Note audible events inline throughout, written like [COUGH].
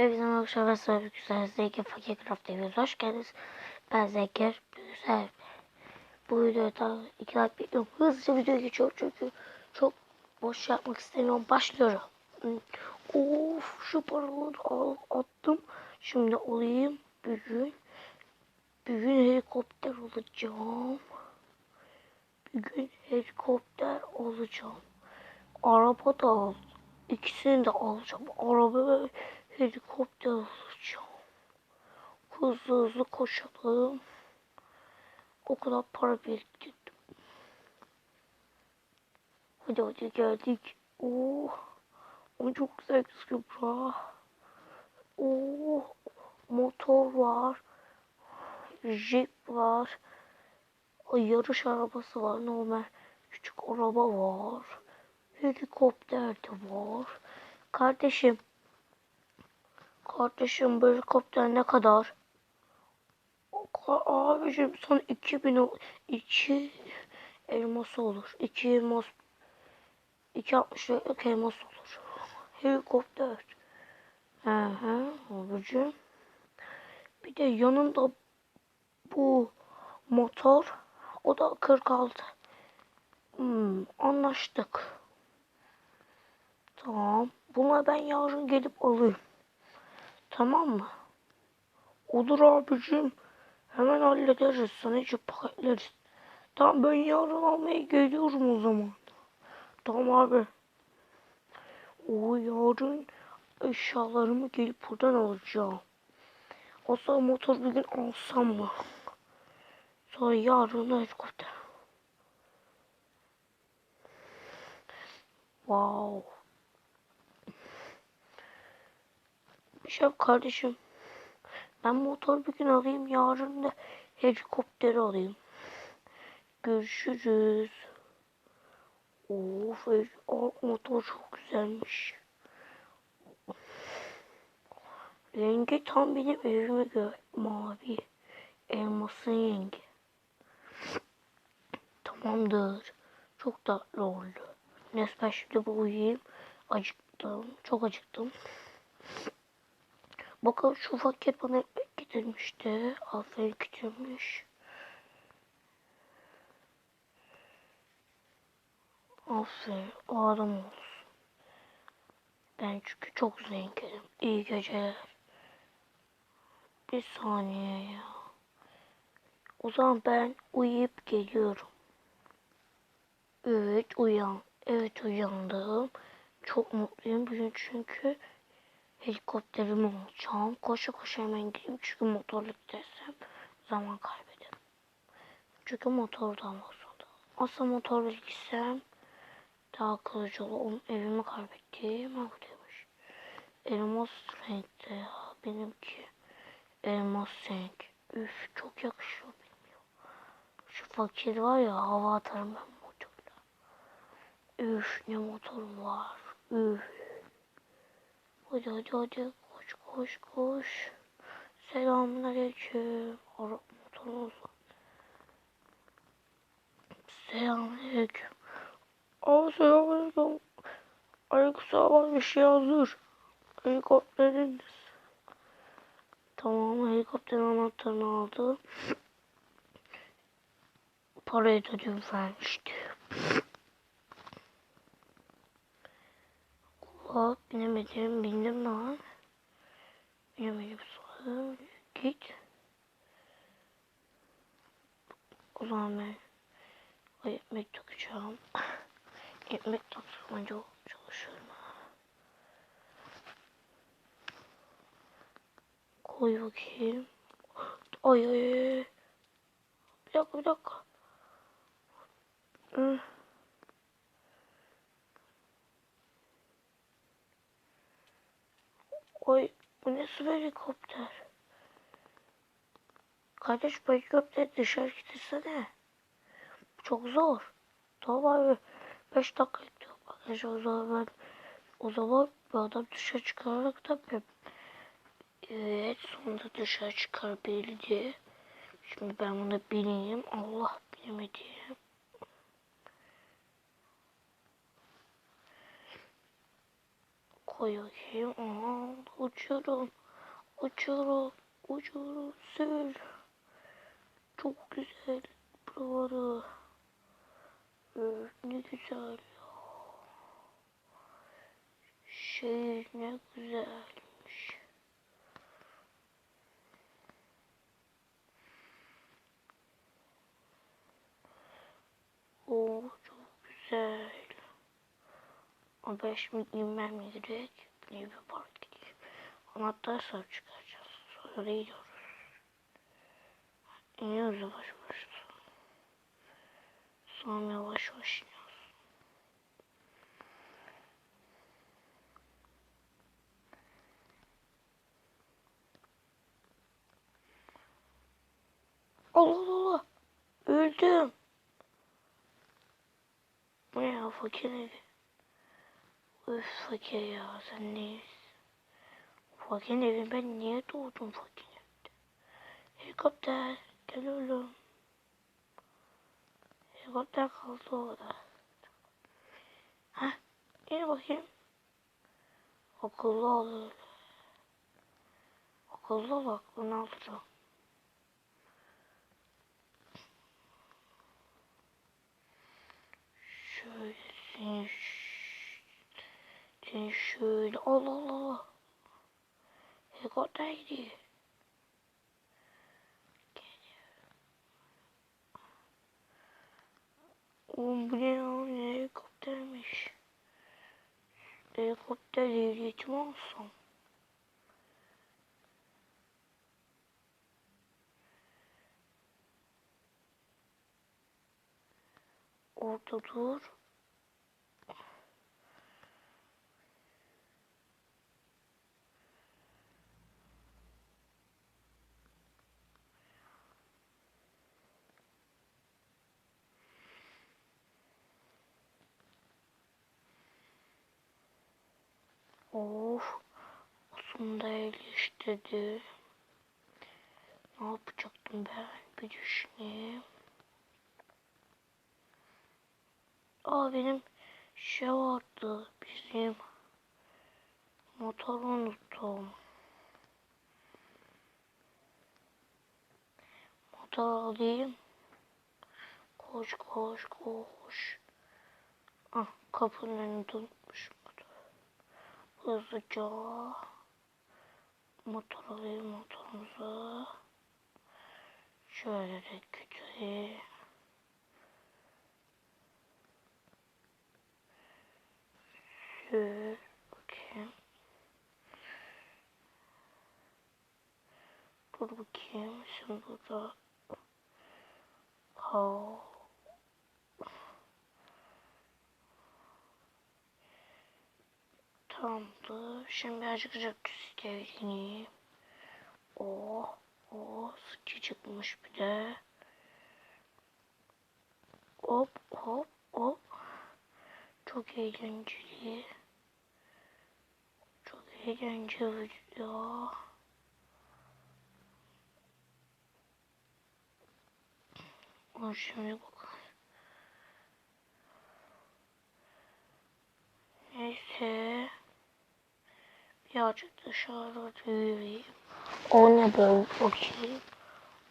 Hepinize merhaba arkadaşlar. Güzel Zekir Fakir Craft TV'ye hoş geldiniz. Ben Zekir Güzel. Bu videoda iki like bekliyorum. Hızlıca videoya geçiyorum çünkü çok boş yapmak istemiyorum. Başlıyorum. Of şu paraları al, attım. Şimdi olayım bugün. Bugün helikopter olacağım. Bugün helikopter olacağım. Araba da al. İkisini de alacağım. Araba helikopter alacağım. Hızlı hızlı koşalım. O kadar para biriktirdim. Hadi hadi geldik. Oo. O çok güzel gözüküyor bura. Oo. Motor var. Jeep var. Yarış arabası var. Normal küçük araba var. Helikopter de var. Kardeşim. Kardeşim bu helikopter ne kadar? Abicim son 2000 o- iki elması olur. 2 elmas 260 liralık elmas olur. Helikopter. Hı hı abicim. Bir de yanında bu motor o da 46. Hmm, anlaştık. Tamam. Buna ben yarın gelip alayım. Tamam mı? Olur abicim. Hemen hallederiz. Sana hiç paketleriz. Tamam ben yarın almaya geliyorum o zaman. Tamam abi. O yarın eşyalarımı gelip buradan alacağım. O zaman motor bir gün alsam mı? Sonra yarın helikopter. Wow. Şef kardeşim. Ben motor bir gün alayım. Yarın da helikopteri alayım. Görüşürüz. Of motor çok güzelmiş. Rengi tam benim evime göre mavi. Elmasın rengi. Tamamdır. Çok tatlı oldu. Neyse ben şimdi bu uyuyayım. Acıktım. Çok acıktım. Bakın şu fakir bana ekmek getirmişti. Aferin getirmiş. Aferin. O adam olsun. Ben çünkü çok zenginim. İyi geceler. Bir saniye ya. O zaman ben uyuyup geliyorum. Evet uyan. Evet uyandım. Çok mutluyum bugün çünkü helikopterimi alacağım. Koşa koşa hemen gideyim çünkü motorla gidersem zaman kaybederim. Çünkü motordan bozuldu. Aslında motorla gitsem daha kılıcı olur. Onun evimi kaybettim. Haklıymış. Elmas renkte ya benimki. Elmas renk. Üf çok yakışıyor bilmiyorum. Şu fakir var ya hava atarım ben motorla. Üf ne motorum var. Üf. Hadi hadi hadi koş koş koş. Selamun aleyküm. Ara motorumuz. Selamun aleyküm. Aa selamun aleyküm. Aleykümselam bir şey hazır. Helikopteriniz. Tamam helikopterin anahtarını aldı. Parayı da dün vermişti. Hop binemedim bindim lan. Binemedim sonra git. O zaman ben o ekmek takacağım. [LAUGHS] ekmek taksam önce çalışıyorum. Koy bakayım. Ay ay ay. Bir dakika bir dakika. Oy bu nasıl bir helikopter? Kardeş bu helikopter dışarı gitsene. Çok zor. Tamam abi. 5 dakika gidiyor. O zaman ben o zaman bu adam dışarı çıkararak da ben Evet sonunda dışarı çıkarabildi. Şimdi ben bunu bineyim. Allah binemedim. Koy bakayım. Aa, uçuyorum. Uçuyorum. Uçuyorum. Sür. Çok güzel. Buraları. Evet, ne güzel. Şehir ne güzelmiş. Oo çok güzel. Ama ben şimdi inmem gerek. Bir park gideyim. Anahtar sahip çıkaracağız. Sonra da gidiyoruz. İniyoruz yavaş yavaş. Sonra yavaş yavaş iniyoruz. Allah Allah. Öldüm. Bu ya fakir evi. Öf fakir ya sen neyiz? Fakir evi ben niye doğdum fakir evde? Helikopter gel oğlum. Helikopter kaldı orada. Heh in bakayım. Akıllı ol öyle. Ol aklını alacağım. Şöyle seni seni şöyle Allah Allah. Helikopter gidiyor. Oğlum bu ne ya? Ne helikoptermiş? Helikopter ehliyetim olsun. Orada dur. Of. Aslında iyileştirdi. Ne yapacaktım ben? Bir düşüneyim. Aa benim şey vardı. Bizim motoru unuttum. Motor alayım. Koş koş koş. Ah kapının önünde unutmuşum. Hızlıca motor alayım motorumuzu. Şöyle de götüreyim. Şöyle bakayım. Dur bakayım. Şimdi burada kal. Tamamdır. Şimdi birazcık jacuzzi devreyim. Oh, oh, sıkı çıkmış bir de. Hop, hop, hop. Çok eğlenceli. Çok eğlenceli ya. Ama şimdi bakalım. Neyse. Birazcık dışarıda yürüyeyim. O ne böyle bakayım.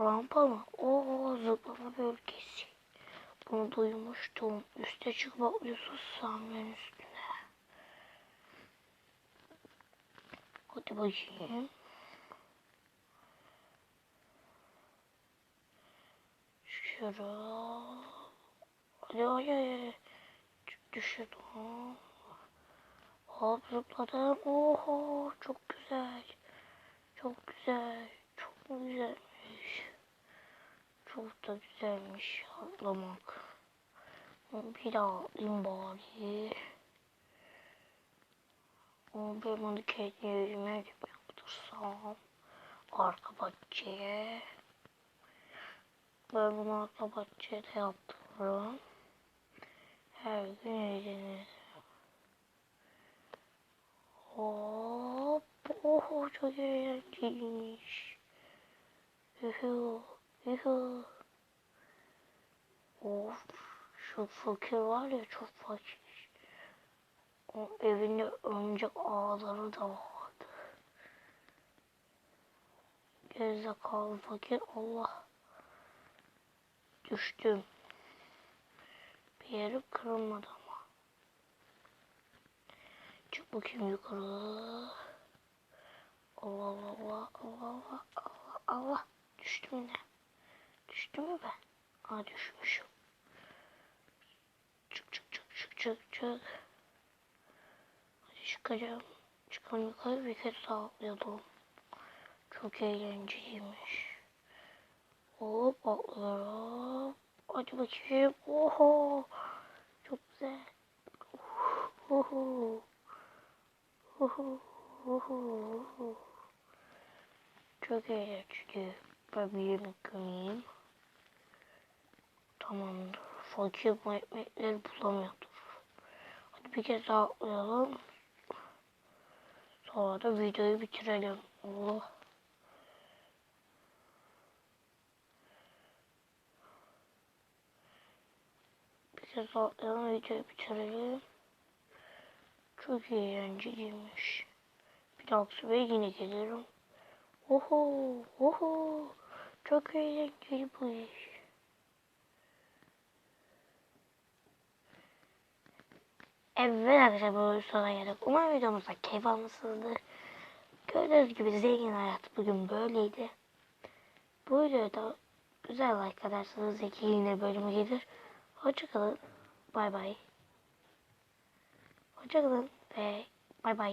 Rampa mı? Oo zıplama bölgesi. Bunu duymuştum. Üste çıkıp atlıyorsun sahnenin üstüne. Hadi bakayım. Hadi hadi hadi. Düşürdüm. Hop. Oho çok güzel. Çok güzel. Çok güzelmiş. Çok da güzelmiş atlamak. Bir daha atlayayım bari. Ama ben bunu kendi evime yaptırsam. Arka bahçeye. Ben bunu arka bahçede yaptırırım. Her gün eğlenirim. Hop. Oho çok eğlenceliymiş. Yuhu. Yuhu. Of. Şu fakir var ya çok fakir. O evinde örümcek ağları da vardı. Gerizekalı fakir. Allah. Düştüm. Bir yerim kırılmadı ama. Çık bakayım yukarı. Allah Allah Allah Allah Allah Allah. Düştüm yine. Düştüm mü ben? Aa düşmüşüm. Çık çık çık çık çık çık. Hadi çıkacağım. Çıkalım yukarı bir kez daha. Çok eğlenceliymiş. Hop atlıyorum. Hadi bakayım. Oho. Çok güzel. Oho. Çok eğlenceli. Ben bir gömeyim. Tamamdır. Fakir bu ekmekleri bulamıyordur. Hadi bir kez daha atlayalım. Sonra da videoyu bitirelim. Allah. Bir kez daha atlayalım videoyu bitirelim. Çok eğlenceliymiş. Bir dahaki sefere yine gelirim. Oho, oho. Çok eğlenceli bu iş. Evet arkadaşlar bu sona geldik. Umarım videomuzda keyif almışsınızdır. Gördüğünüz gibi zengin hayat bugün böyleydi. Bu videoda güzel like atarsanız Zeki yine bölümü gelir. Hoşçakalın. Bay bay. Hoşçakalın ve bay bay.